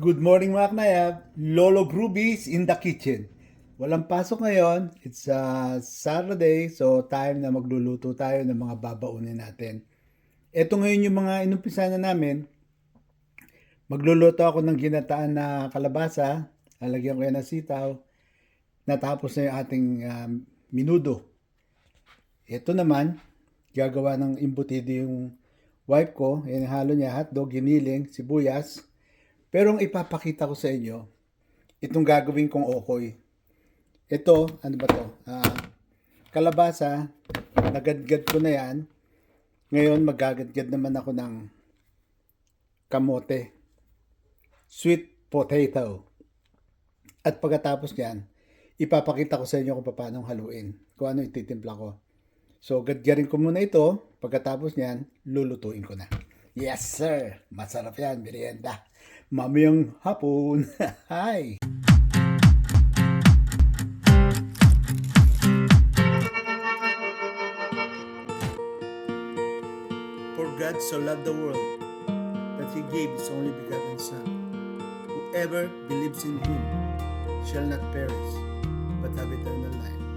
Good morning mga knayab. Lolo Groovies in the kitchen. Walang pasok ngayon. It's uh, Saturday, so time na magluluto tayo ng mga babaunin natin. Ito ngayon yung mga inumpisa na namin. Magluluto ako ng ginataan na kalabasa. Lalagyan ko yan ng sitaw. Natapos na yung ating um, minudo. Ito naman, gagawa ng imbutido yung wife ko. Yan halo niya, hotdog, giniling, sibuyas. Pero ang ipapakita ko sa inyo, itong gagawin kong okoy. Ito, ano ba to? Ah, kalabasa, nagadgad ko na yan. Ngayon, magagadgad naman ako ng kamote. Sweet potato. At pagkatapos niyan, ipapakita ko sa inyo kung paano haluin. Kung ano ititimpla ko. So, gadgarin ko muna ito. Pagkatapos niyan, lulutuin ko na. Yes, sir. Masarap yan, merienda. Mamayang hapon. Hi! For God so loved the world that he gave his only begotten Son. Whoever believes in him shall not perish, but have eternal life.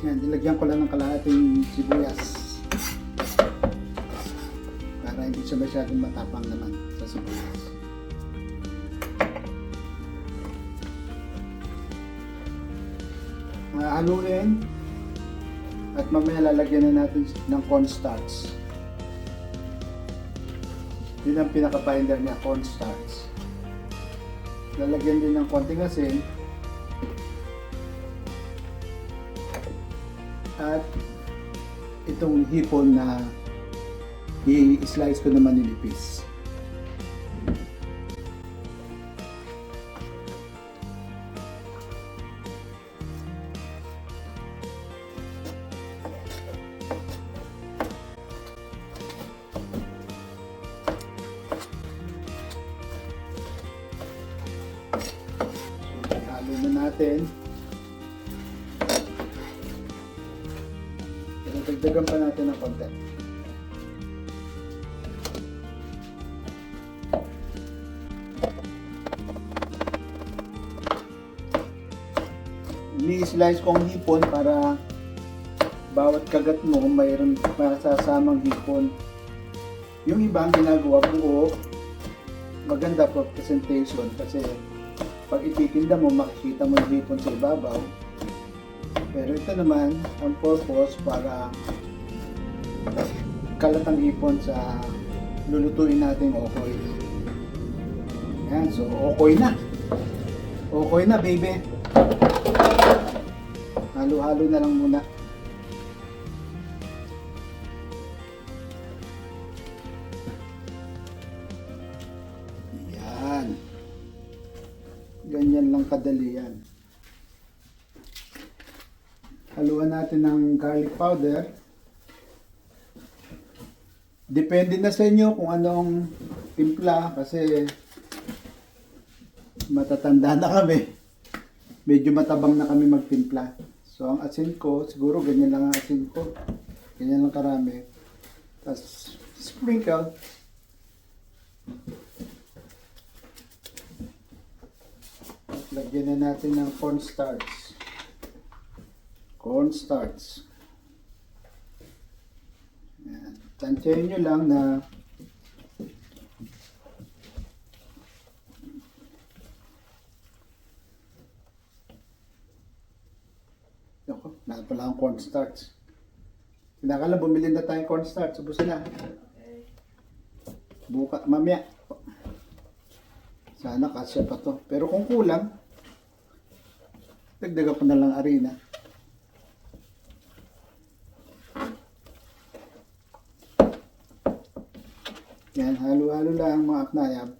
Yan, nilagyan ko lang ng kalahating sibuyas. Para hindi siya masyadong matapang naman sa sibuyas. Haluin. At mamaya lalagyan na natin ng cornstarch. Yun ang pinaka-binder niya, cornstarch. Lalagyan din ng konting asin. At itong hipon na i-slice ko naman nilipis. Halo na natin. Dagdagan pa natin ng konti. Ni-slice ko ang hipon para bawat kagat mo mayroon masasamang hipon. Yung iba ang ginagawa buo, maganda for presentation kasi pag ititinda mo makikita mo yung hipon sa ibabaw pero ito naman, ang purpose para kalatang ipon sa lulutuin natin okoy. Yan, so okoy na. Okoy na, baby. Halo-halo na lang muna. Yan. Ganyan lang kadali yan. Haluan natin ng garlic powder. Depende na sa inyo kung anong timpla kasi matatanda na kami. Medyo matabang na kami magtimpla. So ang asin ko, siguro ganyan lang ang asin ko. Ganyan lang karami. Tapos sprinkle. Lagyan na natin ng cornstarch cornstarch. Yan. Tansyahin nyo lang na Wala pala akong cornstarch. Kinakala bumili na tayong cornstarch. Ubus na. Buka, mamaya. Sana kasya pa to. Pero kung kulang, dagdagan ko na lang arena. Yan, halo-halo lang mga apnayab.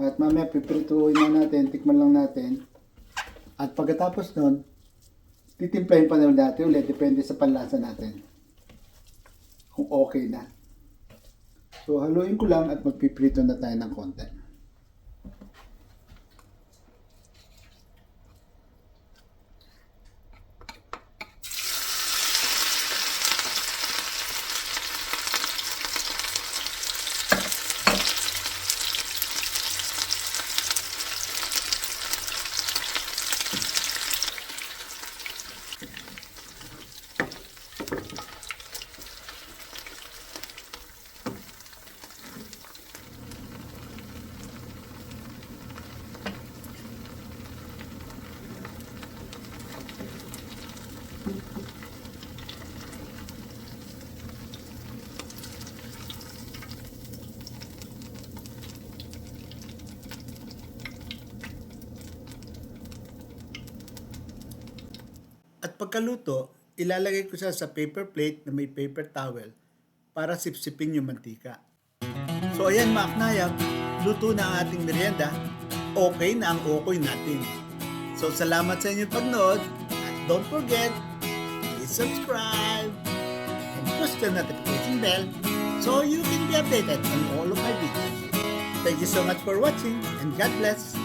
At mamaya piprituhin na natin, tikman lang natin. At pagkatapos nun, titimplahin pa naman natin ulit, depende sa panlasa natin. Kung okay na. So haluin ko lang at magpiprito na tayo ng konti. Pagkaluto, ilalagay ko siya sa paper plate na may paper towel para sipsipin yung mantika. So ayan mga knayab, luto na ang ating merienda. Okay na ang okoy natin. So salamat sa inyong pagnood at don't forget, please subscribe and push the notification bell so you can be updated on all of my videos. Thank you so much for watching and God bless.